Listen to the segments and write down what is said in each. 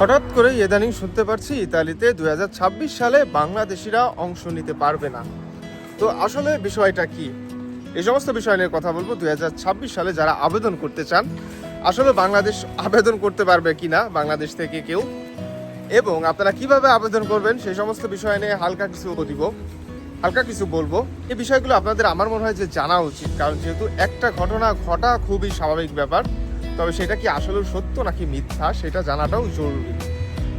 হঠাৎ করে ইদানিং শুনতে পারছি, ইতালিতে দু হাজার ছাব্বিশ সালে বাংলাদেশিরা অংশ নিতে পারবে না। তো আসলে বিষয়টা কি? এই সমস্ত বিষয় নিয়ে কথা বলব। দু হাজার ছাব্বিশ সালে যারা আবেদন করতে চান, আসলে বাংলাদেশ আবেদন করতে পারবে কিনা বাংলাদেশ থেকে কেউ? এবং আপনারা কীভাবে আবেদন করবেন, সেই সমস্ত বিষয় নিয়ে হালকা কিছু দিব হালকা কিছু বলব। এই বিষয়গুলো আপনাদের আমার মনে হয় যে জানা উচিত, কারণ যেহেতু একটা ঘটনা ঘটা খুবই স্বাভাবিক ব্যাপার। তবে সেটা কি আসলে সত্য নাকি মিথ্যা সেটা জানাটাও জরুরি?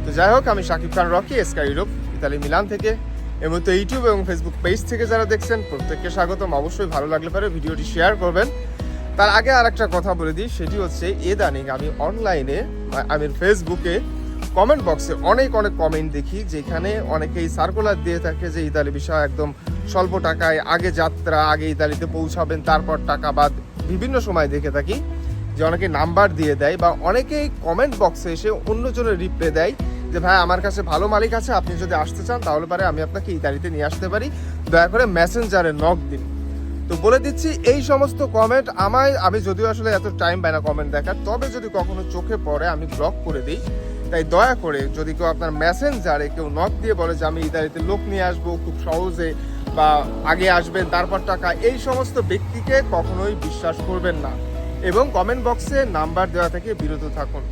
তো যাই হোক, আমি শাকিব খান, রকি এসকা ইউরোপ, ইতালি, মিলান থেকে। এর মধ্যে ইউটিউব এবং ফেসবুক পেজ থেকে যারা দেখছেন, প্রত্যেককে স্বাগতম। অবশ্যই ভালো লাগলে পারে ভিডিওটি শেয়ার করবেন। তার আগে আর একটা কথা বলে দিই, সেটি হচ্ছে এদানিং আমি অনলাইনে আমি ফেসবুকে কমেন্ট বক্সে অনেক অনেক কমেন্ট দেখি, যেখানে অনেকেই সার্কুলার দিয়ে থাকে যে ইতালি বিষয় একদম স্বল্প টাকায় আগে যাত্রা, আগে ইতালিতে পৌঁছাবেন, তারপর টাকা বাদ বিভিন্ন সময় দেখে থাকি। যে অনেকে নাম্বার দিয়ে দেয় বা অনেকেই কমেন্ট বক্সে এসে অন্যজনের রিপ্লে দেয় যে, ভাই, আমার কাছে ভালো মালিক আছে, আপনি যদি আসতে চান তাহলে পারে আমি আপনাকে এই ইতালিতে নিয়ে আসতে পারি। দয়া করে মেসেঞ্জারে নক দিন। তো বলে দিচ্ছি, এই সমস্ত কমেন্ট আমায়, আমি যদিও আসলে এত টাইম পাই না কমেন্ট দেখার, তবে যদি কখনো চোখে পড়ে, আমি ব্লক করে দিই। তাই দয়া করে যদি কেউ আপনার মেসেঞ্জারে কেউ নক দিয়ে বলে যে, আমি ইতালিতে লোক নিয়ে আসব খুব সহজে বা আগে আসবেন, তারপর টাকা, এই সমস্ত ব্যক্তিকে কখনোই বিশ্বাস করবেন না। এবং কমেন্ট বক্সে নাম্বার দেওয়া থেকে বিরত থাকুন।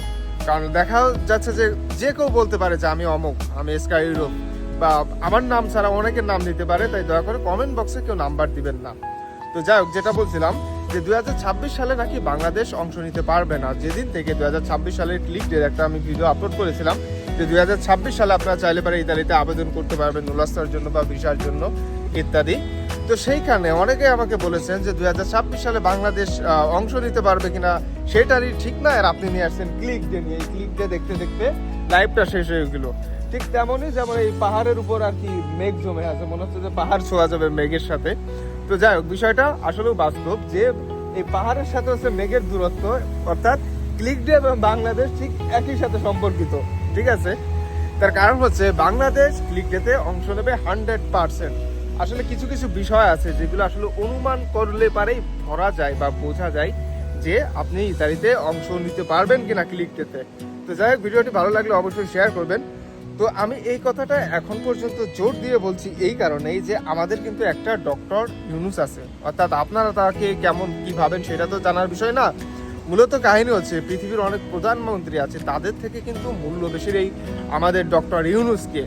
কারণ দেখা যাচ্ছে যে যে কেউ বলতে পারে যে, আমি অমুক আমি স্কাই ইউরোপ। বা, আমার নাম ছাড়া অনেকের নাম দিতে পারে, তাই দয়া করে কমেন্ট বক্সে কেউ নাম্বার দিবেন না। তো যাই হোক, যেটা বলছিলাম যে, দুই হাজার ছাব্বিশ সালে নাকি বাংলাদেশ অংশ নিতে পারবে না। যেদিন থেকে দুই হাজার ছাব্বিশ সালের ক্লিক ডের একটা আমি ভিডিও আপলোড করেছিলাম, যে দুই হাজার ছাব্বিশ সালে আপনারা চাইলে পারে ইতালিতে আবেদন করতে পারবেন নুলাস্তার জন্য বা ভিসার জন্য, ইত্যাদি। তো সেইখানে অনেকে আমাকে বলেছেন যে দুই হাজার ছাব্বিশ সালে বাংলাদেশ অংশ নিতে পারবে কিনা সেটারই ঠিক না। আর আপনি নিয়ে আসছেন ক্লিক ডে নিয়ে। ক্লিক ডে দেখতে দেখতে লাইভটা শেষ হয়ে গেল। ঠিক তেমনই যেমন এই পাহাড়ের উপর আর কি মেঘ জমে আছে, মনে হচ্ছে যে পাহাড় ছোঁয়া যাবে মেঘের সাথে। তো যাই হোক, বিষয়টা আসলেও বাস্তব যে এই পাহাড়ের সাথে হচ্ছে মেঘের দূরত্ব, অর্থাৎ ক্লিক ডে এবং বাংলাদেশ ঠিক একই সাথে সম্পর্কিত। ঠিক আছে? তার কারণ হচ্ছে বাংলাদেশ ক্লিক ডেতে অংশ নেবে হান্ড্রেড পার্সেন্ট আসলে কিছু কিছু বিষয় আছে যেগুলো আসলে অনুমান করলে পারেই ধরা যায় বা বোঝা যায় যে আপনি ইতালিতে অংশ নিতে পারবেন কিনা ক্লিক ডেতে তো যাই হোক, ভিডিওটি ভালো লাগলে অবশ্যই শেয়ার করবেন। তো আমি এই কথাটা এখন পর্যন্ত জোর দিয়ে বলছি এই কারণেই যে আমাদের কিন্তু একটা ডক্টর ইউনুস আছে। অর্থাৎ আপনারা তাকে কেমন, কি ভাবেন সেটা তো জানার বিষয় না। মূলত কাহিনী হচ্ছে পৃথিবীর অনেক প্রধানমন্ত্রী আছে, তাদের থেকে কিন্তু মূল্য বেশির এই আমাদের ডক্টর ইউনুসকে।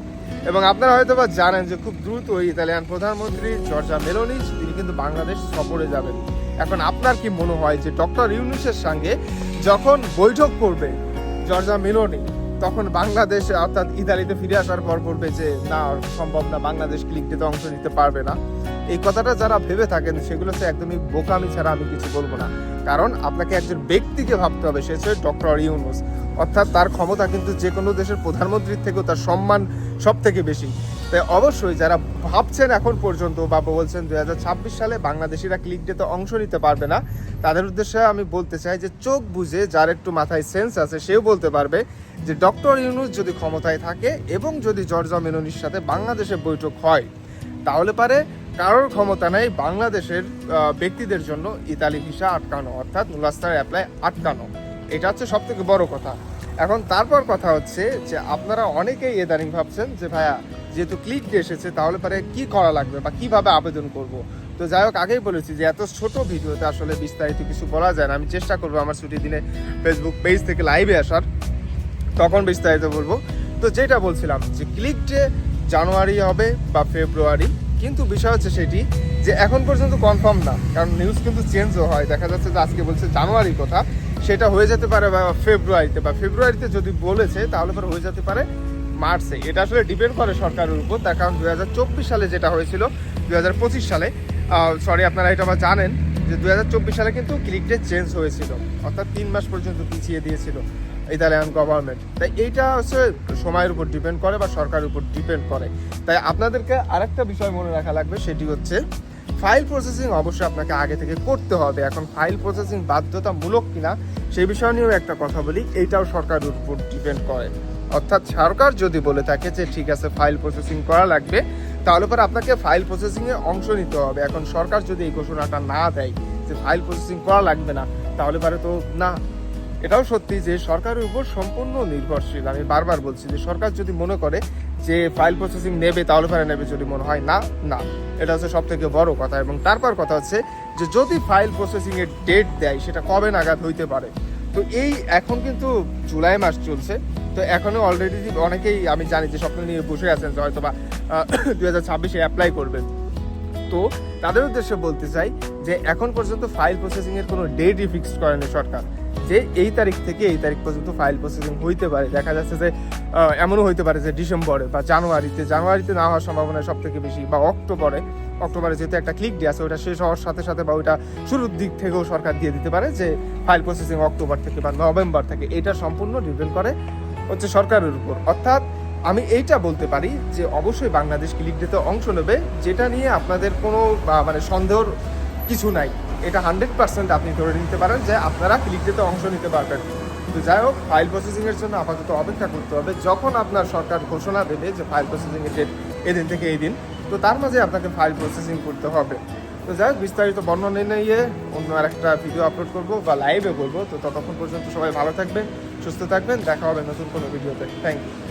এবং আপনারা হয়তো বা জানেন যে খুব দ্রুত ইতালিয়ান প্রধানমন্ত্রী জর্জা মেলোনিজ তিনি কিন্তু বাংলাদেশ সফরে যাবেন। এখন আপনার কি মনে হয় যে ডক্টর ইউনুসের সঙ্গে যখন বৈঠক করবে জর্জা মেলোনি, তখন বাংলাদেশ অর্থাৎ ইতালিতে ফিরে আসার পর বলবে যে, না সম্ভব না, বাংলাদেশ ক্লিকটিতে অংশ নিতে পারবে না এই কথাটা যারা ভেবে থাকেন, সেগুলো তো একদমই বোকামি ছাড়া আমি কিছু বলব না। কারণ আপনাকে একজন ব্যক্তিকে ভাবতে হবে, সে হচ্ছে ডক্টর ইউনুস। অর্থাৎ তার ক্ষমতা কিন্তু যে কোনো দেশের প্রধানমন্ত্রীর থেকেও তার সম্মান সব থেকে বেশি। তাই অবশ্যই যারা ভাবছেন এখন পর্যন্ত বা বলছেন দু হাজার ছাব্বিশ সালে বাংলাদেশিরা ক্লিক ডেতে অংশ নিতে পারবে না, তাদের উদ্দেশ্যে আমি বলতে চাই যে চোখ বুঝে যার একটু মাথায় সেন্স আছে সেও বলতে পারবে যে ডক্টর ইউনুস যদি ক্ষমতায় থাকে এবং যদি জর্জা মেননির সাথে বাংলাদেশে বৈঠক হয়, তাহলে পারে কারোর ক্ষমতা নেই বাংলাদেশের ব্যক্তিদের জন্য ইতালি ভিসা আটকানো, অর্থাৎ নুলাস্তার অ্যাপ্লাই আটকানো। এটা হচ্ছে সব থেকে বড় কথা। এখন তারপর কথা হচ্ছে যে আপনারা অনেকেই এদানিং ভাবছেন যে ভাইয়া, যেহেতু ক্লিক এসেছে, তাহলে পরে কি করা লাগবে বা কীভাবে আবেদন করব? তো যাই হোক, আগেই বলেছি যে এত ছোট ভিডিওতে আসলে বিস্তারিত কিছু বলা যায় না। আমি চেষ্টা করব আমার ছুটির দিনে ফেসবুক পেজ থেকে লাইভে আসার। তখন বিস্তারিত বলব। তো যেটা বলছিলাম যে ক্লিক ডে জানুয়ারি হবে বা ফেব্রুয়ারি কিন্তু বিষয় হচ্ছে সেটি যে এখন পর্যন্ত কনফার্ম না, কারণ নিউজ কিন্তু চেঞ্জও হয়। দেখা যাচ্ছে যে আজকে বলছে জানুয়ারি কথা, সেটা হয়ে যেতে পারে বা ফেব্রুয়ারিতে বা ফেব্রুয়ারিতে যদি বলেছে, তাহলে পরে হয়ে যেতে পারে মার্চে এটা আসলে ডিপেন্ড করে সরকারের উপর। তার কারণ দুই হাজার চব্বিশ সালে যেটা হয়েছিল, দুই হাজার পঁচিশ সালে সরি আপনারা এটা আবার জানেন যে দুই হাজার চব্বিশ সালে কিন্তু ক্লিক ডে চেঞ্জ হয়েছিল, অর্থাৎ তিন মাস পর্যন্ত পিছিয়ে দিয়েছিল ইতালিয়ান গভর্নমেন্ট তাই এইটা হচ্ছে সময়ের উপর ডিপেন্ড করে বা সরকারের উপর ডিপেন্ড করে। তাই আপনাদেরকে আরেকটা বিষয় মনে রাখা লাগবে, সেটি হচ্ছে ফাইল প্রসেসিং অবশ্যই আপনাকে আগে থেকে করতে হবে। এখন ফাইল প্রসেসিং বাধ্যতামূলক কিনা, সেই বিষয় নিয়েও একটা কথা বলি, এইটাও সরকারের উপর ডিপেন্ড করে। অর্থাৎ সরকার যদি বলে থাকে যে, ঠিক আছে, ফাইল প্রসেসিং করা লাগবে, তাহলে পরে আপনাকে ফাইল প্রসেসিংয়ে অংশ নিতে হবে। এখন সরকার যদি এই ঘোষণাটা না দেয় যে, ফাইল প্রসেসিং করা লাগবে না, তাহলে পরে তো না। এটাও সত্যি যে, সরকারের উপর সম্পূর্ণ নির্ভরশীল। আমি বারবার বলছি যে, সরকার যদি মনে করে যে ফাইল প্রসেসিং নেবে তাহলে পরে নেবে যদি মনে হয় না না। এটা হচ্ছে সব থেকে বড় কথা। এবং তারপর কথা হচ্ছে যে যদি ফাইল প্রসেসিং এর ডেট দেয়, সেটা কবে নাগাদ হইতে পারে? তো এই এখন কিন্তু জুলাই মাস চলছে। তো এখনও অলরেডি অনেকেই আমি জানি যে স্বপ্ন নিয়ে বসে আছেন যে হয়তো বা দুই হাজার ছাব্বিশে অ্যাপ্লাই করবেন। তো তাদের উদ্দেশ্যে বলতে চাই যে এখন পর্যন্ত ফাইল প্রসেসিংয়ের কোনো ডেটই ফিক্সড করেনি সরকার। যে এই তারিখ থেকে এই তারিখ পর্যন্ত ফাইল প্রসেসিং হইতে পারে। দেখা যাচ্ছে যে এমনও হইতে পারে যে ডিসেম্বরে বা জানুয়ারিতে জানুয়ারিতে না হওয়ার সম্ভাবনা সব থেকে বেশি বা অক্টোবরে। অক্টোবরে যেহেতু একটা ক্লিক ডে আছে, ওটা শেষ হওয়ার সাথে সাথে বা ওইটা শুরুর দিক থেকেও সরকার দিয়ে দিতে পারে যে ফাইল প্রসেসিং অক্টোবর থেকে বা নভেম্বর থেকে। এটা সম্পূর্ণ ডিপেন্ড করে হচ্ছে সরকারের উপর। অর্থাৎ আমি এইটা বলতে পারি যে, অবশ্যই বাংলাদেশ ক্লিক ডেতে অংশ নেবে, যেটা নিয়ে আপনাদের কোনো মানে সন্দেহর কিছু নাই। এটা হান্ড্রেড পার্সেন্ট আপনি ধরে নিতে পারেন যে আপনারা ক্লিক ডেতে অংশ নিতে পারবেন। তো যাই হোক ফাইল প্রসেসিংয়ের জন্য আপাতত অপেক্ষা করতে হবে। যখন আপনার সরকার ঘোষণা দেবে যে ফাইল প্রসেসিং এর ডেট এদিন থেকে এই দিন, তো তার মাঝে আপনাকে ফাইল প্রসেসিং করতে হবে। তো যাই হোক, বিস্তারিত বর্ণনা নিয়ে অন্য আর একটা ভিডিও আপলোড করব বা লাইভে করব। তো ততক্ষণ পর্যন্ত সবাই ভালো থাকবেন, সুস্থ থাকবেন। দেখা হবে নতুন কোনো ভিডিওতে থ্যাংক ইউ